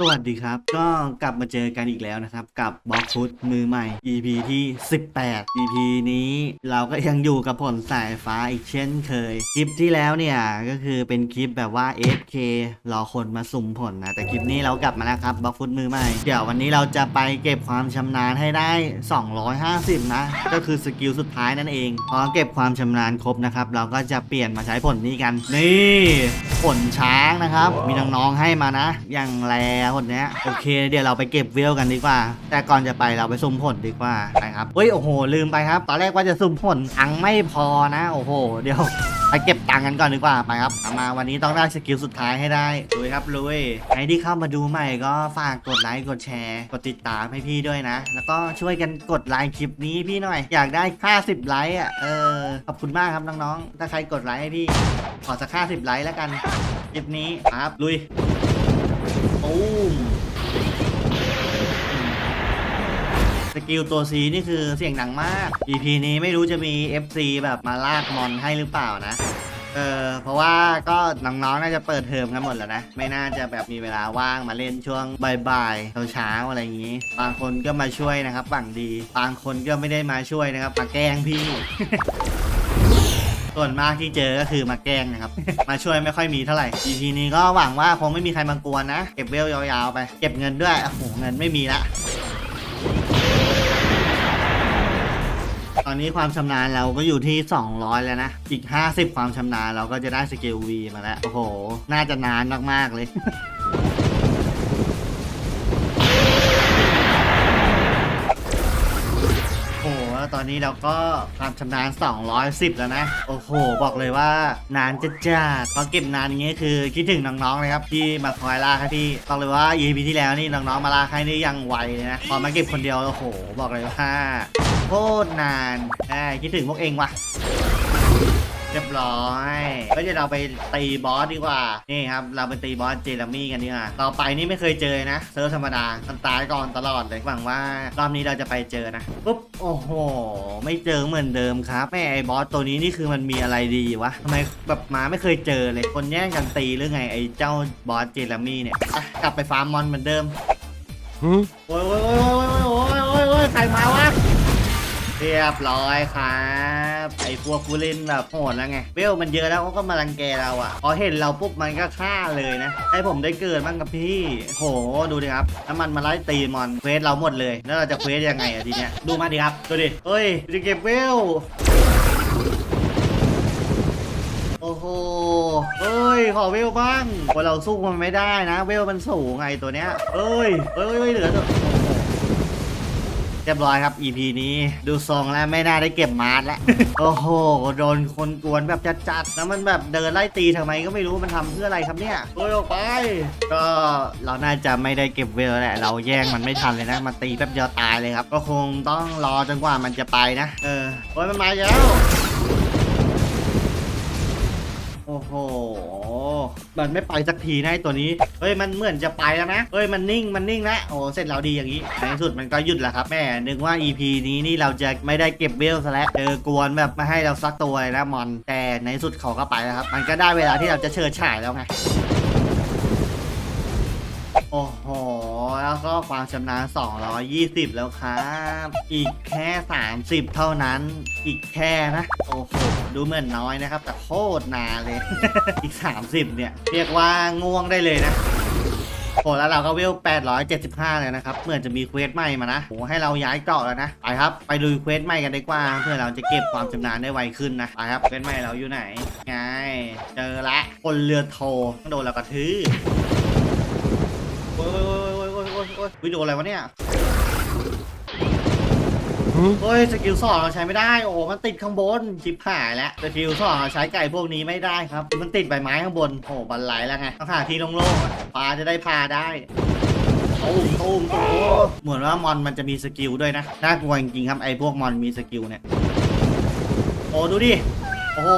สวัสดีครับ ก็กลับมาเจอกันอีกแล้วนะครับ กับบล็อกฟุตมือใหม่ EP ที่ 18 EP นี้เราก็ยังอยู่กับผลสายฟ้าอีกเช่นเคย คลิปที่แล้วเนี่ย ก็คือเป็นคลิปแบบว่า FK รอคนมาสุ่มผลนะ แต่คลิปนี้เรากลับมาแล้วครับบล็อกฟุตมือใหม่ เดี๋ยววันนี้เราจะไปเก็บความชำนาญให้ได้ 250 นะ ก็คือสกิลสุดท้ายนั่นเองพอเก็บความชำนาญครบนะครับเราก็จะเปลี่ยนมาใช้ผลนี้กัน นี่ผลช้างนะครับ มีน้องๆให้มานะ อย่างแรผลเนี้ยโอเค เดี๋ยวเราไปเก็บเวลกันดีกว่า แต่ก่อนจะไปเราไปสุ่มผลดีกว่านะครับเฮ้ยโอ้โห ลืมไปครับ ตอนแรกว่าจะสุ่มผลตังไม่พอนะโอ้โห เดี๋ยวไปเก็บตังค์กันก่อนดีกว่าไปครับเอามาวันนี้ต้องได้สกิลสุดท้ายให้ได้ลุยครับลุยใครที่เข้ามาดูใหม่ก็ฝากกดไลค์กดแชร์ กดติดตามให้พี่ด้วยนะ แล้วก็ช่วยกันกดไลค์คลิปนี้พี่หน่อย อยากได้ 50 ไลค์อะเออขอบคุณมากครับน้องๆถ้าใครกดไลค์ให้พี่ขอสัก50ไลค์แล้วกันคลิปนี้ครับลุย ตูมสกิลตัว C นี่คือเสียงดังมาก EP นี้ไม่รู้จะมี FC แบบมาลากมอนให้หรือเปล่านะ เออเพราะว่าก็น้องๆน่าจะเปิดเทอมกันหมดแล้วนะ ไม่น่าจะแบบมีเวลาว่างมาเล่นช่วงบ่ายๆเช้าๆอะไรอย่างนี้ บางคนก็มาช่วยนะครับหวังดี บางคนก็ไม่ได้มาช่วยนะครับมาแกล้งพี่ ส่วนมากที่เจอก็คือมาแกล้งนะครับ มาช่วยไม่ค่อยมีเท่าไหร่ EP นี้ก็หวังว่าคงไม่มีใครมากวนนะ เก็บเวลยาวๆไป เก็บเงินด้วย โอ้โห เงินไม่มีละ ตอนนี้ความชำนาญเราก็อยู่ที่ 200 แล้วนะ อีก 50 ความชำนาญเราก็จะได้สกิล V มาแล้ว โอ้โห น่าจะนานมากๆเลย ตอนนี้เราก็ความชำนาญ 210 แล้วนะ โอ้โห บอกเลยว่านานจะจัดพอเก็บนานอย่างเงี้ยคือคิดถึงน้องๆเลยครับที่มาคอยลากให้พี่บอกเลยว่า EP ที่แล้วนี่น้องๆมาลากให้นี่ยังไวเลยนะพอมาเก็บคนเดียวโอ้โห บอกเลยว่าโคตรนานใช่คิดถึงพวกเองว่ะ เรียบร้อย ก็จะเราไปตีบอสดีกว่า นี่ครับ เราไปตีบอสเจลามี่กันดีกว่าต่อไปนี่ไม่เคยเจอนะ เซิร์ฟธรรมดามันตายก่อนตลอดเลยหวังว่ารอบนี้เราจะไปเจอนะปุ๊บโอ้โห ไม่เจอเหมือนเดิมครับแม่ไอ้บอสตัวนี้นี่คือมันมีอะไรดีวะทำไมแบบมาไม่เคยเจอเลย คนแย่งกันตีหรือไงไอ้เจ้าบอสเจลามี่เนี่ยอะกลับไปฟาร์มมอนเหมือนเดิมโอ้ยโอ้ยโอ้ยโอ้ยโอ้ยโอ้ยโอ้ยใครมาวะเรียบร้อยครับ ไอ้พวกูเล่นแบบโหดแล้วไงเวลมันเยอะแล้วเขาก็มารังแกเราอะพอเห็นเราปุ๊บมันก็ฆ่าเลยนะให้ผมได้เกิดบ้างกับพี่โหดูดิครับน้ำมันมาไล่ตีมอนเควสเราหมดเลย แล้วเราจะเควสยังไงอะทีเนี้ยดูมาดิครับดูดิเฮ้ยจะเก็บเวลโอ้โห เอ้ย ขอเวลบ้างว่าเราสู้มันไม่ได้นะ เวลมันสูงไงตัวเนี้ย เอ้ย เอ้ยเอ้ยเหลือตัว เรียบร้อยครับ EP นี้ดูทรงแล้วไม่น่าได้เก็บมาร์ทแล้ว โอ้โห โดนคนกวนแบบจัดๆแล้วมันแบบเดินไล่ตีทำไมก็ไม่รู้มันทำเพื่ออะไรครับเนี่ยโอยออกไป ก็เราน่าจะไม่ได้เก็บเวลแหละ เราแย่งมันไม่ทันเลยนะมันตีแป๊บเดียวตายเลยครับ ก็คงต้องรอจนกว่ามันจะไปนะ เออโอ้ยมันมาแล้ว มันไม่ไปสักทีนะไอ้ตัวนี้ เฮ้ยมันเหมือนจะไปแล้วนะ เฮ้ยมันนิ่งมันนิ่งแล้วโอ้เสร็จเราดีอย่างนี้ในที่สุดมันก็หยุดแล้วครับแม่นึกว่า EP นี้นี่เราจะไม่ได้เก็บเวลซะแล้วเจอกวนแบบไม่ให้เราซักตัวเลยนะมอนแต่ในที่สุดเขาก็ไปแล้วครับมันก็ได้เวลาที่เราจะเชิดฉายแล้วไง โอ้โห แล้วก็ความชำนาญ 220 แล้วครับ อีกแค่ 30 เท่านั้น อีกแค่นะ โอ้โห ดูเหมือนน้อยนะครับ แต่โคตรนานเลย อีก 30 เนี่ย เรียกว่าง่วงได้เลยนะโหแล้วเราก็เวล 875 เลยนะครับ เหมือนจะมีเควสใหม่มานะโหให้เราย้ายเกาะแล้วนะ ไปครับ ไปดูเควสใหม่กันดีกว่า เพื่อเราจะเก็บความชำนาญได้ไวขึ้นนะ ไปครับ เควสใหม่เราอยู่ไหน ไง เจอละ คนเรือโทต้องโดนเรากระทืบ อ้ยโอ้ยโอ้ยโอ้ยโอ้ยโอ้ยวิดีโออะไรวะเนี่ยเฮ้ยสกิลสองเราใช้ไม่ได้ โอ้มันติดข้างบนชิปหายแล้วสกิลสองเราใช้ไก่พวกนี้ไม่ได้ครับ มันติดใบไม้ข้างบนโอ้บันไลแล้วไงต้องหาที่โล่งๆอะปลาจะได้พาได้ตูมตูมตูมเหมือนว่ามอนมันจะมีสกิลด้วยนะน่ากลัวจริงๆครับไอ้พวกมอนมีสกิลเนี่ยโอ้ดูดิโอ้โห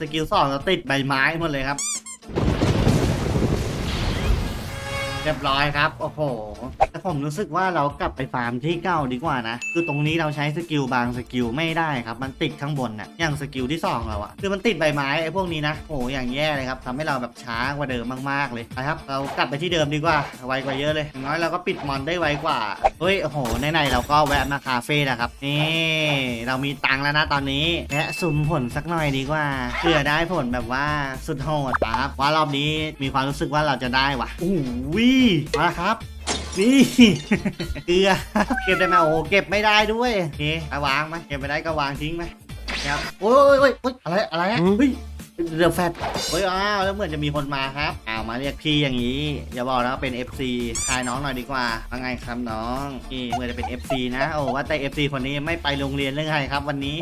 สกิลสองเราติดใบไม้หมดเลยครับ เรียบร้อยครับ โอ้โห แต่ผมรู้สึกว่าเรากลับไปฟาร์มที่เก่าดีกว่านะ คือตรงนี้เราใช้สกิลบางสกิลไม่ได้ครับ มันติดข้างบนน่ะอย่างสกิลที่สองเราอะคือมันติดใบไม้ไอ้พวกนี้นะโอ้โหอย่างแย่เลยครับทำให้เราแบบช้ากว่าเดิมมากๆเลยนะครับ เรากลับไปที่เดิมดีกว่า ไวกว่าเยอะเลยอย่างน้อยเราก็ปิดมอนได้ไวกว่า เฮ้ย โอ้โห ในๆเราก็แวะมาคาเฟ่นะครับ นี่ เรามีตังค์แล้วนะตอนนี้แวะสุ่มผลสักหน่อยดีกว่าเพื่อได้ผลแบบว่าสุดโหดครับว่ารอบนี้มีความรู้สึกว่าเราจะได้วะโอ้โหมาครับ นี่เกลือเก็บได้ไหมโอ้โหเก็บไม่ได้ด้วยโอเคเอาวางไหมเก็บไม่ได้ก็วางทิ้งไหมครับโอ้ยโอ้ยโอ้ยอะไรอะไรอะเฮ้ย เรือแฟดเฮ้ยอ้าวแล้วเหมือนจะมีคนมาครับอ้าวมาเรียกพี่อย่างนี้อย่าบอกนะว่าเป็น FC ทายน้องหน่อยดีกว่าว่าไงครับน้องนี่เหมือนจะเป็น FC นะโอ้ว่าแต่ FC คนนี้ไม่ไปโรงเรียนเรื่องไงครับวันนี้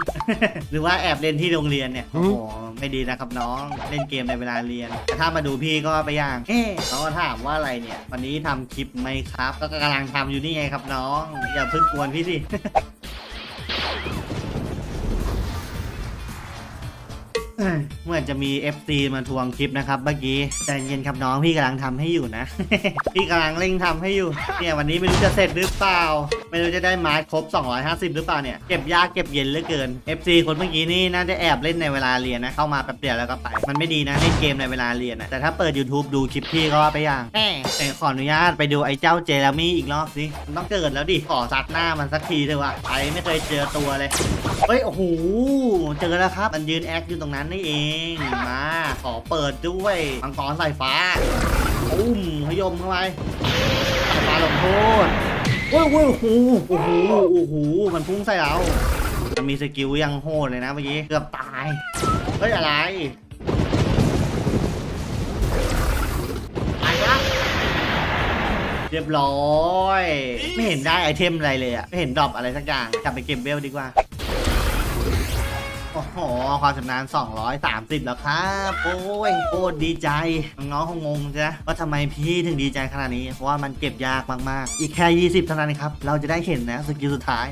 หรือว่าแอบเล่นที่โรงเรียนเนี่ยโอ้โหไม่ดีนะครับน้องเล่นเกมในเวลาเรียนแต่ถ้ามาดูพี่ก็ไปอย่างเอ๊ะน้องก็ถามว่าอะไรเนี่ย วันนี้ทำคลิปไหมครับ ก็กำลังทำอยู่นี่ไงครับน้อง อย่าเพิ่งกวนพี่สิ เหมือนจะมี FC มาทวงคลิปนะครับเมื่อกี้ใจเย็นครับน้องพี่กำลังทำให้อยู่นะ พี่กำลังเร่งทำให้อยู่ เนี่ยวันนี้ไม่รู้จะเสร็จหรือเปล่า ไม่รู้จะได้มาร์ครบ 250 หรือเปล่าเนี่ย เก็บยากเก็บเย็นเหลือเกิน FC คนเมื่อกี้นี่น่าจะแอบเล่นในเวลาเรียนนะ เข้ามาแป๊บเดียวแล้วก็ไป มันไม่ดีนะเล่นเกมในเวลาเรียนนะแต่ถ้าเปิด YouTube ดูคลิปพี่ก็ว่าไปอย่างแหมแต่ขออนุญาตไปดูไอ้เจ้าเจเรมี่อีกรอบสิมันต้องเกิดแล้วดิขอซัดหน้ามันสักทีเถอะว่ะไปไม่เคยเจอตัวเลยเฮ้ยโอ้โหเจอแล้วครับมันยืนแอคอยู่ตรงนั้นนี่เอง มาขอเปิดด้วยมังกรสายฟ้าอุ้มพยมเข้าไปสายฟ้าลงโทษโอ้ยโอ้โอ้โหโอ้โหโอ้โหมันพุ่งใส่เรามันมีสกิลยังโหดเลยนะเมื่อกี้เกือบตายเฮ้ยอะไรตายปะเรียบร้อย ไม่เห็นได้ไอเทมอะไรเลยอะไม่เห็นดรอปอะไรสักอย่าง กลับไปเก็บเวลดีกว่า โอ้โห ความชำนาญ 230 แล้วครับ โอ้ยโคตรดีใจ น้องๆคงงงใช่ไหมว่าทำไมพี่ถึงดีใจขนาดนี้ เพราะว่ามันเก็บยากมากๆ อีกแค่ 20 เท่านั้นครับ เราจะได้เห็นนะสกิลสุดท้าย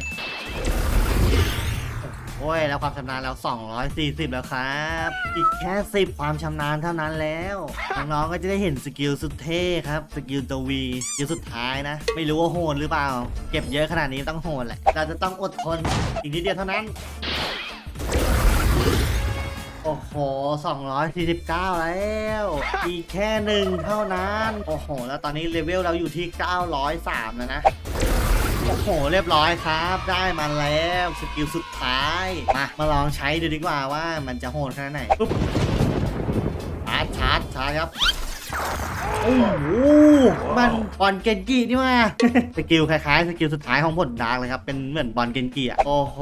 โอ้ยแล้วความชำนาญแล้ว 240 แล้วครับ อีกแค่ 10 ความชำนาญเท่านั้นแล้ว น้องๆก็จะได้เห็นสกิลสุดเท่ครับ สกิลตัววีสกิลสุดท้ายนะ ไม่รู้ว่าโหดหรือเปล่า เก็บเยอะขนาดนี้ต้องโหดแหละ เราจะต้องอดทน อีกนิดเดียวเท่านั้น โอ้โห 249 แล้ว อีกแค่หนึ่งเท่านั้น โอ้โห แล้วตอนนี้เลเวลเราอยู่ที่ 903 แล้วนะ โอ้โห เรียบร้อยครับ ได้มาแล้วสกิลสุดท้าย มา มาลองใช้ดูดีกว่าว่ามันจะโหดขนาดไหนปุ๊บชาร์จชาร์จชาร์จครับ โอ้โหมันบอลเกนกินี่ว่าสกิลคล้ายๆสกิลสุดท้ายของผลดาร์กเลยครับเป็นเหมือนบอลเกนกิอะโอ้โห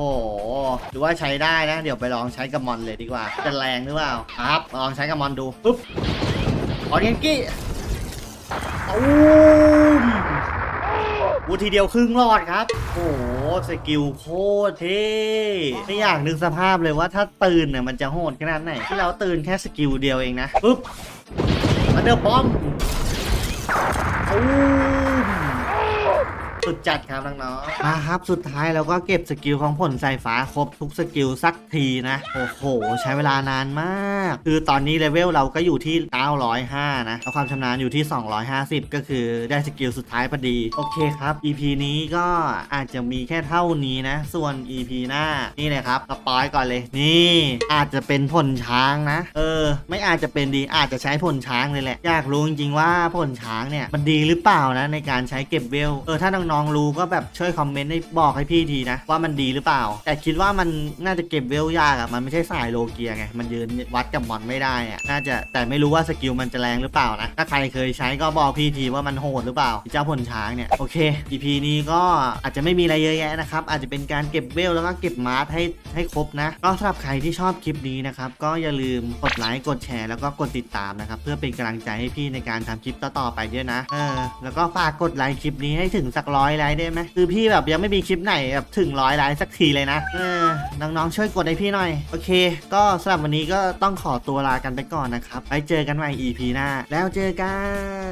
หรือว่าใช้ได้นะ เดี๋ยวไปลองใช้กับมอนเลยดีกว่าจะแรงหรือเปล่าครับลองใช้กับมอนดูปุ๊บบอลเกนกิตูมวูทีเดียวครึ่งรอดครับ โอ้โห สกิลโคตรเท่ไม่อยากนึกสภาพเลยว่าถ้าตื่นเนี่ยมันจะโหดขนาดไหน ที่เราตื่นแค่สกิลเดียวเองนะปุ๊บมันเดอร์บอม ตูม สุดจัดครับน้องๆมาครับสุดท้ายเราก็เก็บสกิลของผลสายฟ้าครบทุกสกิลสักทีนะ โอ้โห ใช้เวลานานมาก คือตอนนี้เลเวลเราก็อยู่ที่ 905 นะแล้วความชำนาญอยู่ที่ 250 ก็คือได้สกิลสุดท้ายพอดี โอเคครับ EP นี้ก็อาจจะมีแค่เท่านี้นะ ส่วน EP หน้านี่เลยครับสปอยก่อนเลย นี่ อาจจะเป็นผลช้างนะ เออ ไม่อาจจะเป็นดีอาจจะใช้ผลช้างเลยแหละ อยากรู้จริงๆว่าผลช้างเนี่ยมันดีหรือเปล่านะในการใช้เก็บเวล เออถ้าน้องๆรู้ก็แบบช่วยคอมเมนต์ให้บอกให้พี่ทีนะ ว่ามันดีหรือเปล่า แต่คิดว่ามันน่าจะเก็บเวลยากอะมันไม่ใช่สายโลเกียไง มันยืนวัดกับมอนไม่ได้อะน่าจะแต่ไม่รู้ว่าสกิลมันจะแรงหรือเปล่านะ ถ้าใครเคยใช้ก็บอกพี่ทีว่ามันโหดหรือเปล่าเจ้าผลช้างเนี่ยโอเค EP นี้ก็อาจจะไม่มีอะไรเยอะแยะนะครับอาจจะเป็นการเก็บเวลแล้วก็เก็บมาร์ทให้ให้ครบนะก็สำหรับใครที่ชอบคลิปนี้นะครับก็อย่าลืมกดไลค์กดแชร์แล้วก็กดติดตามนะครับเพื่อเป็นกำลังใจให้พี่ในการทำคลิปต่อๆไปด้วยนะเออแล้วก็ฝากกดไลค์คลิปนี้ให้ถึงสักร้อยไลค์ได้ไหมคือพี่แบบยังไม่มีคลิปไหนแบบถึงร้อยไลค์สักทีเลยนะเออน้องๆช่วยกดให้พี่หน่อย โอเค ก็สำหรับวันนี้ก็ต้องขอตัวลากันไปก่อนนะครับไว้เจอกันใหม่ EP หน้า แล้วเจอกัน